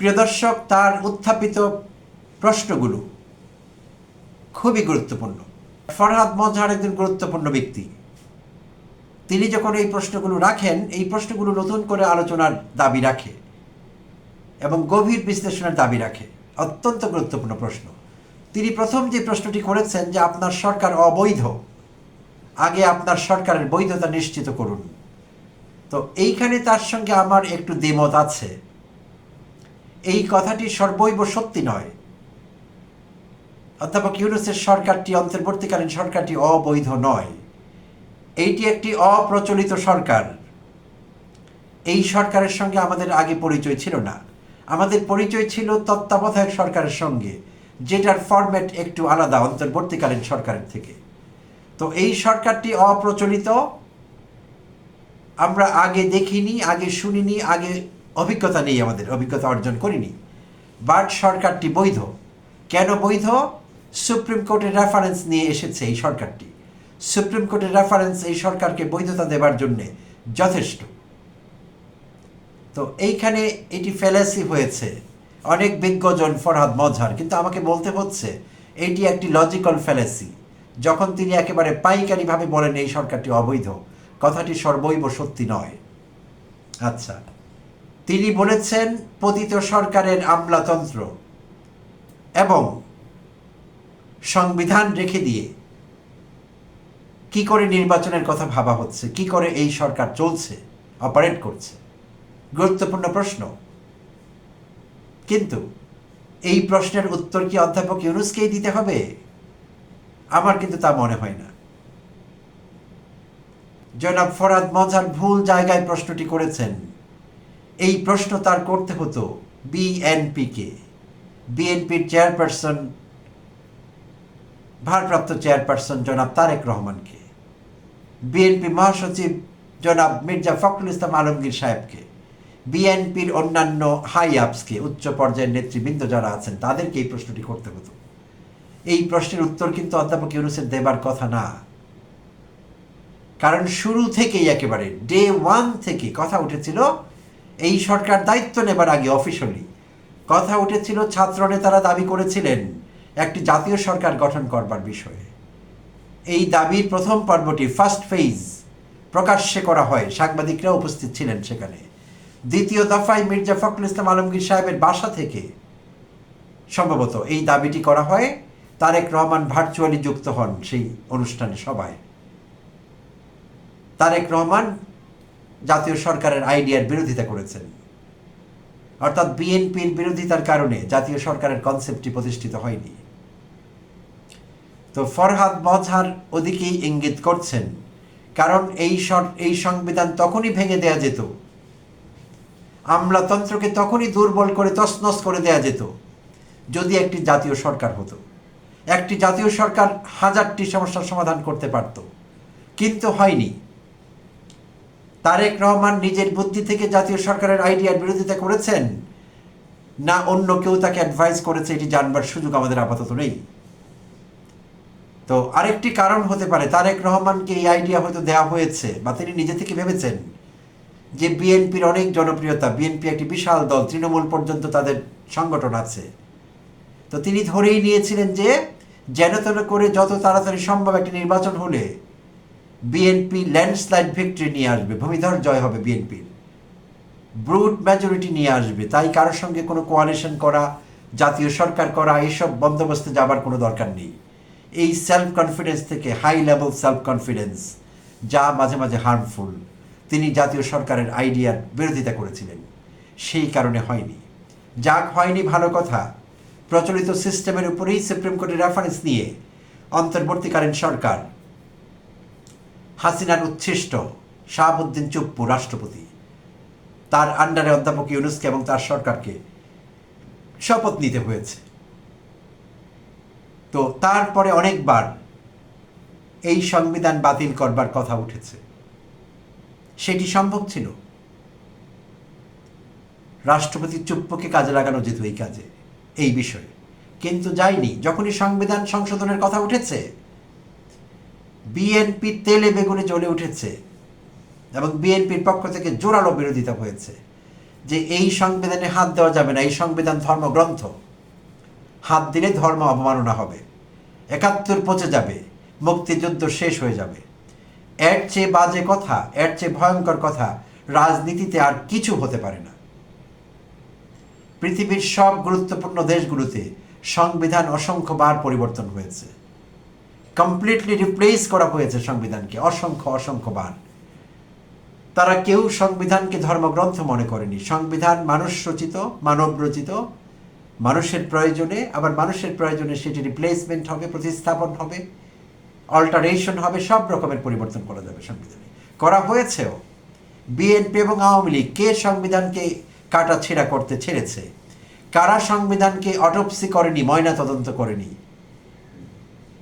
প্রিয় দর্শক, তার উত্থাপিত প্রশ্নগুলো খুবই গুরুত্বপূর্ণ। ফরহাদ মজহার একজন গুরুত্বপূর্ণ ব্যক্তি। তিনি যখন এই প্রশ্নগুলো রাখেন, এই প্রশ্নগুলো নতুন করে আলোচনার দাবি রাখে এবং গভীর বিশ্লেষণের দাবি রাখে। অত্যন্ত গুরুত্বপূর্ণ প্রশ্ন। তিনি প্রথম যে প্রশ্নটি করেছেন যে, আপনার সরকার অবৈধ, আগে আপনার সরকারের বৈধতা নিশ্চিত করুন। তো এইখানে তার সঙ্গে আমার একটু দ্বিমত আছে। এই কথাটি সর্বৈব সত্যি নয়। অধ্যাপক ইউনুসের সরকারটি, অন্তর্বর্তীকালীন সরকারটি অবৈধ নয়। এইটি একটি অপ্রচলিত সরকার। এই সরকারের সঙ্গে আমাদের আগে পরিচয় ছিল না। আমাদের পরিচয় ছিল তত্ত্বাবধায়ক সরকারের সঙ্গে, যেটার ফরম্যাট একটু আলাদা অন্তর্বর্তীকালীন সরকারের থেকে। তো এই সরকারটি অপ্রচলিত। আমরা আগে দেখিনি, আগে শুনিনি, আগে অভিজ্ঞতা নেই আমাদের, অভিজ্ঞতা অর্জন করিনি। বাট সরকারটি বৈধ। কেন বৈধ? সুপ্রিম কোর্টের রেফারেন্স নিয়ে এসেছে এই সরকারটি। সুপ্রিম কোর্টের রেফারেন্স এই সরকারকে বৈধতা দেবার জন্যে যথেষ্ট। তো এইখানে এটি ফেলাসি হয়েছে। অনেক বিজ্ঞজন ফরহাদ মজহার, কিন্তু আমাকে বলতে হচ্ছে, এটি একটি লজিক্যাল ফেলাসি যখন তিনি একেবারে পাইকারিভাবে বলেন এই সরকারটি অবৈধ, কথাটি সর্বৈব সত্যি নয়। আচ্ছা। তিনি বলেছেন, পতিত সরকারের আমলাতন্ত্র এবং সংবিধান রেখে দিয়ে কি করে নির্বাচনের কথা ভাবা হচ্ছে, কি করে এই সরকার চলছে, অপারেট করছে, গুরুত্বপূর্ণ প্রশ্ন। কিন্তু এই প্রশ্নের উত্তর কি অধ্যাপক ইউনুসকেই দিতে হবে? আমার কিন্তু তা মনে হয় না। জনাব ফরাদ মজার ভুল জায়গায় প্রশ্নটি করেছেন। এই প্রশ্ন তার করতে হতো বিএনপিকে। বিএনপির চেয়ারপারসন, ভারপ্রাপ্ত চেয়ারপারসন জনাব তারেক রহমানকে। বিএনপি মহাসচিব জনাব মির্জা ফখরুল ইসলাম আলমগীর সাহেবকে। বিএনপির অন্যান্য হাই আপসকে উচ্চ পর্যায়ের নেতৃবৃন্দ যারা আছেন, তাদেরকে এই প্রশ্নটি করতে হতো। এই প্রশ্নের উত্তর কিন্তু অধ্যাপক ইউনুসের দেবার কথা না। কারণ শুরু থেকেই একেবারে ডে ওয়ান থেকে কথা উঠেছিল এই সরকার দায়িত্ব নেবার আগে অফিসিয়ালি কথা উঠেছিল, ছাত্র নেতারা দাবি করেছিলেন একটি জাতীয় সরকার গঠন করবার বিষয়ে। এই দাবির প্রথম পর্বটি ফার্স্ট ফেজ প্রকাশ্যে করা হয়, সাংবাদিকরা উপস্থিত ছিলেন সেখানে। দ্বিতীয় দফায় মির্জা ফখরুল ইসলাম আলমগীর সাহেবের বাসা থেকে সম্ভবত এই দাবিটি করা হয়, তারেক রহমান ভার্চুয়ালি যুক্ত হন সেই অনুষ্ঠানে সবাই। তারেক রহমান জাতীয় সরকারের আইডিয়ার বিরোধিতা করেছেন। অর্থাৎ বিএনপির বিরোধিতার কারণে জাতীয় সরকারের কনসেপ্টটি প্রতিষ্ঠিত হয়নি। তো ফরহাদ মজহার ওদিকেই ইঙ্গিত করছেন, কারণ এই এই সংবিধান তখনই ভেঙে দেয়া যেত। আমলাতন্ত্রকে তখনই দুর্বল করে তছনছ করে দেয়া যেত, যদি একটি জাতীয় সরকার হতো। একটি জাতীয় সরকার হাজারটি সমস্যার সমাধান করতে পারত, কিন্তু হয়নি। তারেক রহমান নিজের বুদ্ধি থেকে জাতীয় সরকারের আইডিয়ার বিরোধিতা করেছেন? না, অন্য কেউ তাকে অ্যাডভাইস করেছে, এটি জানবার সুযোগ আমাদের আপাতত নেই। তো আরেকটি কারণ হতে পারে, তারেক রহমানকে এই আইডিয়া হয়তো দেওয়া হয়েছে, বা তিনি নিজে থেকে ভেবেছেন যে বিএনপির অনেক জনপ্রিয়তা, বিএনপি একটি বিশাল দল, তৃণমূল পর্যন্ত তাদের সংগঠন আছে। তো তিনি ধরেই নিয়েছিলেন যে, যেন করে যত তাড়াতাড়ি সম্ভব একটি নির্বাচন হলে বিএনপি ল্যান্ডস্লাইড ভিক্টরি নিয়ে আসবে, ভূমিধর জয় হবে বিএনপির ব্রুট মেজরিটি নিয়ে আসবে, তাই কারোর সঙ্গে কোনো কোয়ালিশন করা, জাতীয় সরকার করা এইসব বন্দোবস্তে যাবার কোনো দরকার নেই। এই সেলফ কনফিডেন্স থেকে হাই লেভেল সেলফ কনফিডেন্স যা মাঝে মাঝে হার্মফুল তিনি জাতীয় সরকারের আইডিয়ার বিরোধিতা করেছিলেন। সেই কারণে হয়নি। যাক, হয়নি ভালো কথা। প্রচলিত সিস্টেমের উপরেই সুপ্রিম কোর্টের রেফারেন্স নিয়ে অন্তর্বর্তীকালীন সরকার হাসিনার উচ্ছিষ্ট শাহাবুদ্দিন চুপ্পু রাষ্ট্রপতি। তার আন্ডারে অধ্যাপক ইউনুসকে এবং তার সরকারকে শপথ নিতে হয়েছে। তো তারপরে অনেকবার এই সংবিধান বাতিল করবার কথা উঠেছে। সেটি সম্ভব ছিল। রাষ্ট্রপতি চুপ্পকে কাজে লাগানো যেত এই কাজে, এই বিষয়ে। কিন্তু যায়নি। যখনই সংবিধান সংশোধনের কথা উঠেছে বিএনপি তেলে বেগুনে জ্বলে উঠেছে এবং বিএনপির পক্ষ থেকে জোরালো বিরোধিতা হয়েছে যে এই সংবিধানে হাত দেওয়া যাবে না, এই সংবিধান ধর্মগ্রন্থ। হাত দিলে ধর্ম অবমাননা হবে। একাত্তর পচে যাবে, মুক্তিযুদ্ধ শেষ হয়ে যাবে। এর চেয়ে বাজে কথা, এর চেয়ে ভয়ঙ্কর কথা, রাজনীতিতে আর কিছু হতে পারে না। পৃথিবীর সব গুরুত্বপূর্ণ দেশগুলোতে সংবিধান অসংখ্যবার পরিবর্তন হয়েছে। কমপ্লিটলি রিপ্লেস করা হয়েছে সংবিধানকে, অসংখ্য, অসংখ্যবার। তারা কেউ সংবিধানকে ধর্মগ্রন্থ মনে করেনি। সংবিধান মানুষ রচিত, মানব রচিত। মানুষের প্রয়োজনে, আবার মানুষের প্রয়োজনে সেটি রিপ্লেসমেন্ট হবে, প্রতিস্থাপন হবে অল্টারেশন হবে, সব রকমের পরিবর্তন করা যাবে সংবিধানে। করা হয়েছেও। বিএনপি এবং আওয়ামী লীগ কে সংবিধানকে কাটা ছেঁড়া করতে ছেড়েছে? কারা সংবিধানকে অটোপসি করেনি ময়না তদন্ত করেনি?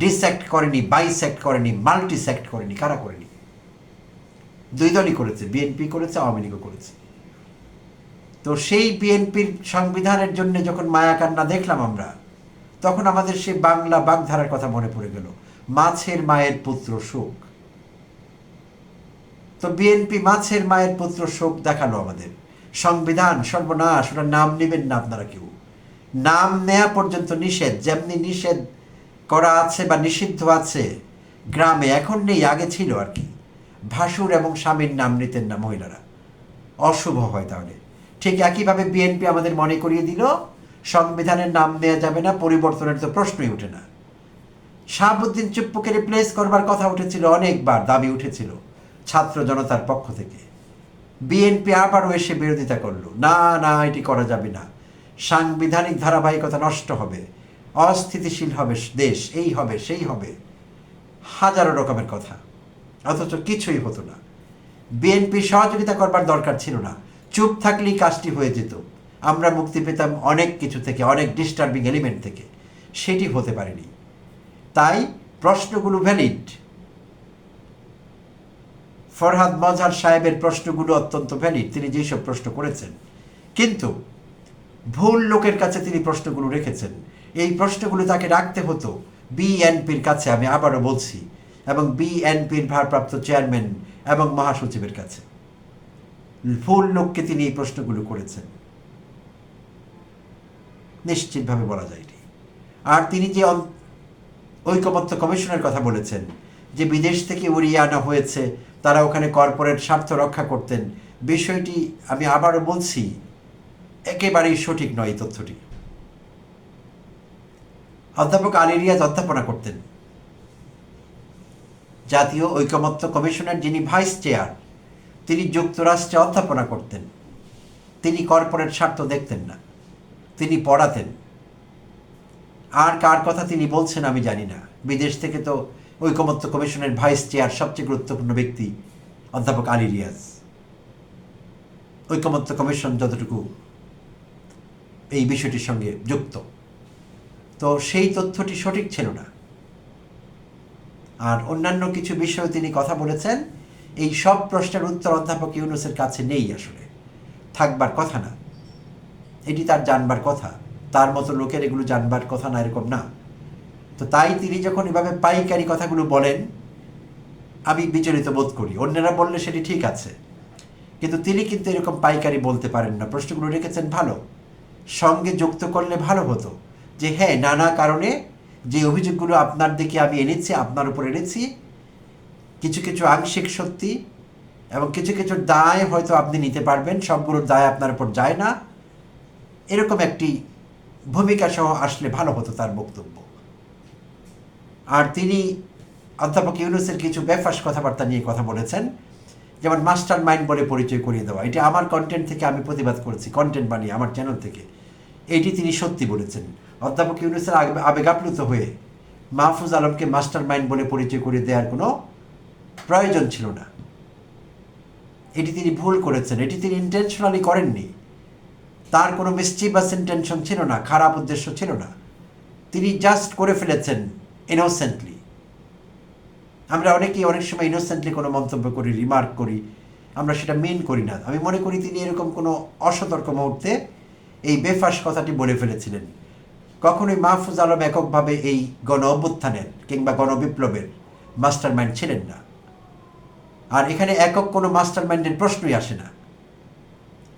ডিসেক্ট করেনি বাইসেক্ট করেনি মাল্টিসেক্ট করেনি, কারা করেনি? দুই দলই করেছে বিএনপি করেছে, আওয়ামী লীগও করেছে। তো সেই বিএনপির সংবিধানের জন্য যখন মায়াকান্না দেখলাম আমরা, তখন আমাদের সেই বাংলা বাগধারার কথা মনে পড়ে গেল, মাছের মায়ের পুত্র শোক। তো বিএনপি মাছের মায়ের পুত্র শোক দেখাল আমাদের। সংবিধান, সর্বনাশ, ওটার নাম নেবেন না আপনারা কেউ। নাম নেয়া পর্যন্ত নিষেধ, যেমনি নিষেধ করা আছে বা নিষিদ্ধ আছে, গ্রামে এখন নেই, আগে ছিল আর কি। ভাসুর এবং স্বামীর নাম নিতেন না মহিলারা। অশুভ হয় তাহলে। ঠিক একইভাবে বিএনপি আমাদের মনে করিয়ে দিল, সংবিধানের নাম নেওয়া যাবে না, পরিবর্তনের তো প্রশ্নই ওঠে না। শাহাবুদ্দিন চুপ্পুকে রিপ্লেস করবার কথা উঠেছিল, অনেকবার দাবি উঠেছিল, ছাত্র জনতার পক্ষ থেকে। বিএনপি আবারও এসে বিরোধিতা করল, না না, এটি করা যাবে না। সাংবিধানিক ধারাবাহিকতা নষ্ট হবে। অস্থিতিশীল হবে দেশ, এই হবে, সেই হবে। হাজারো রকমের কথা। অথচ কিছুই হতো না। বিএনপি সহযোগিতা করবার দরকার ছিল না। চুপ থাকলেই কাজটি হয়ে যেত। আমরা মুক্তি পেতাম অনেক কিছু থেকে, অনেক ডিস্টার্বিং এলিমেন্ট থেকে। সেটি হতে পারেনি। তাই প্রশ্নগুলো ভ্যালিড ফরহাদ মজহার সাহেবের প্রশ্নগুলো অত্যন্ত ভ্যালিড তিনি যেসব প্রশ্ন করেছেন। কিন্তু ভুল লোকের কাছে তিনি প্রশ্নগুলো রেখেছেন। এই প্রশ্নগুলো তাকে রাখতে হতো বিএনপির কাছে, আমি আবারও বলছি, এবং বিএনপির ভারপ্রাপ্ত চেয়ারম্যান এবং মহাসচিবের কাছে। ভুল লোককে তিনি এই প্রশ্নগুলো করেছেন। নিশ্চিতভাবে বলা যায় এটি। আর তিনি যে ঐকমত্য কমিশনের কথা বলেছেন, যে বিদেশ থেকে উড়িয়ে আনা হয়েছে, তারা ওখানে কর্পোরেট স্বার্থ রক্ষা করতেন, বিষয়টি আমি আবারও বলছি একেবারেই সঠিক নয় এই তথ্যটি। অধ্যাপক আলী রিয়াজ অধ্যাপনা করতেন। জাতীয় ঐকমত্য কমিশনের যিনি ভাইস চেয়ার, তিনি যুক্তরাষ্ট্রে অধ্যাপনা করতেন। তিনি কর্পোরেট স্বার্থ দেখতেন না। তিনি পড়াতেন। আর কার কথা তিনি বলছেন আমি জানি না। বিদেশ থেকে তো ঐকমত্য কমিশনের ভাইস চেয়ার সবচেয়ে গুরুত্বপূর্ণ ব্যক্তি অধ্যাপক আলী রিয়াজ ঐকমত্য কমিশন যতটুকু এই বিষয়টির সঙ্গে যুক্ত। তো সেই তথ্যটি সঠিক ছিল না। আর অন্যান্য কিছু বিষয়ে তিনি কথা বলেছেন, এই সব প্রশ্নের উত্তর অধ্যাপক ইউনুসের কাছে নেই আসলে। থাকবার কথা না। এটি তার জানবার কথা। তার মতো লোকের এগুলো জানবার কথা না, এরকম না। তো তাই তিনি যখন এভাবে পাইকারি কথাগুলো বলেন, আমি বিচলিত বোধ করি। অন্যরা বললে সেটি ঠিক আছে। কিন্তু তিনি কিন্তু এরকম পাইকারি বলতে পারেন না। প্রশ্নগুলো রেখেছেন ভালো। সঙ্গে যুক্ত করলে ভালো হতো। যে হ্যাঁ নানা কারণে যে অভিযোগগুলো আপনার দিকে আমি এনেছি, আপনার উপর এনেছি, কিছু কিছু আংশিক সত্যি এবং কিছু কিছু দায় হয়তো আপনি নিতে পারবেন সবগুলোর দায় আপনার উপর যায় না। এরকম একটি ভূমিকা সহ আসলে ভালো হতো তার বক্তব্য। আর তিনি অধ্যাপক ইউনুসের কিছু বেফাস কথাবার্তা নিয়ে কথা বলেছেন। যেমন মাস্টার মাইন্ড বলে পরিচয় করিয়ে দেওয়া, এটি আমার কন্টেন্ট থেকে আমি প্রতিবাদ করেছি কন্টেন্ট বানিয়ে আমার চ্যানেল থেকে। এটি তিনি সত্যি বলেছেন। অধ্যাপক ইউনুসের আবে- আবেগাপ্লুত হয়ে মাহফুজ আলমকে মাস্টার মাইন্ড বলে পরিচয় করিয়ে দেওয়ার কোনো প্রয়োজন ছিল না। এটি তিনি ভুল করেছেন, এটি তিনি ইন্টেনশনালি করেননি। তার কোনো মিসচিভাস ইন্টেনশন ছিল না, খারাপ উদ্দেশ্য ছিল না। তিনি জাস্ট করে ফেলেছেন ইনোসেন্টলি আমরা অনেকেই অনেক সময় ইনোসেন্টলি কোনো মন্তব্য করি রিমার্ক করি, আমরা সেটা মেন করি না। আমি মনে করি তিনি এরকম কোনো অসতর্ক মুহূর্তে এই বেফাস কথাটি বলে ফেলেছিলেন। কখনোই মাহফুজ আলম এককভাবে এই গণ অভ্যুত্থানের কিংবা গণবিপ্লবের মাস্টার মাইন্ড ছিলেন না। আর এখানে একক কোনো মাস্টার মাইন্ডের প্রশ্নই আসে না।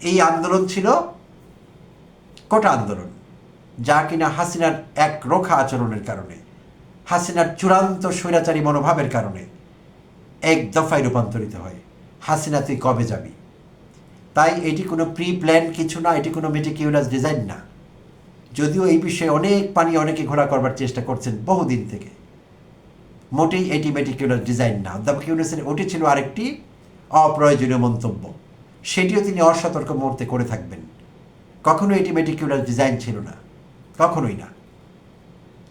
এই আন্দোলন ছিল কোটা আন্দোলন, যা কিনা হাসিনার এক রোখা আচরণের কারণে। হাসিনার চূড়ান্ত স্বৈরাচারী মনোভাবের কারণে এক দফায় রূপান্তরিত হয়। হাসিনা, তুই কবে যাবি? তাই এটি কোনো প্রি প্ল্যান কিছু না, এটি কোনো মেটিকিউলাস ডিজাইন না। যদিও এই বিষয়ে অনেক পানি অনেকে ঘোরা করবার চেষ্টা করছেন বহুদিন থেকে। মোটেই এটি মেটিকিউলার ডিজাইন না। অধ্যাপক ইউনুসের ওটি ছিল আরেকটি অপ্রয়োজনীয় মন্তব্য। সেটিও তিনি অসতর্ক মুহূর্তে করে থাকবেন। কখনো এটি মেটিকিউলার ডিজাইন ছিল না। কখনোই না।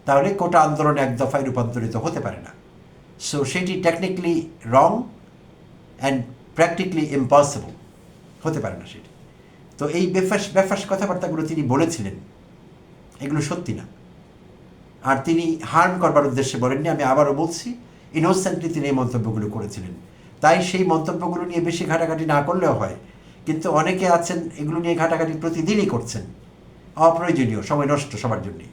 তাহলে কোটা আন্দোলন এক দফায় রূপান্তরিত হতে পারে না। সো সেটি technically wrong and practically impossible হতে পারে না সেটি। তো এই বেফাস বেফাস কথাবার্তাগুলো তিনি বলেছিলেন, এগুলো সত্যি না। আর তিনি হার্ম করবার উদ্দেশ্যে বলেননি, আমি আবারও বলছি ইনোসেন্টলি তিনি এই মন্তব্যগুলো করেছিলেন। তাই সেই মন্তব্যগুলো নিয়ে বেশি ঘাটাঘাটি না করলেও হয়, কিন্তু অনেকে আছেন, এগুলো নিয়ে ঘাটাঘাটি প্রতিদিনই করছেন। অপ্রয়োজনীয়, সময় নষ্ট সবার জন্যই।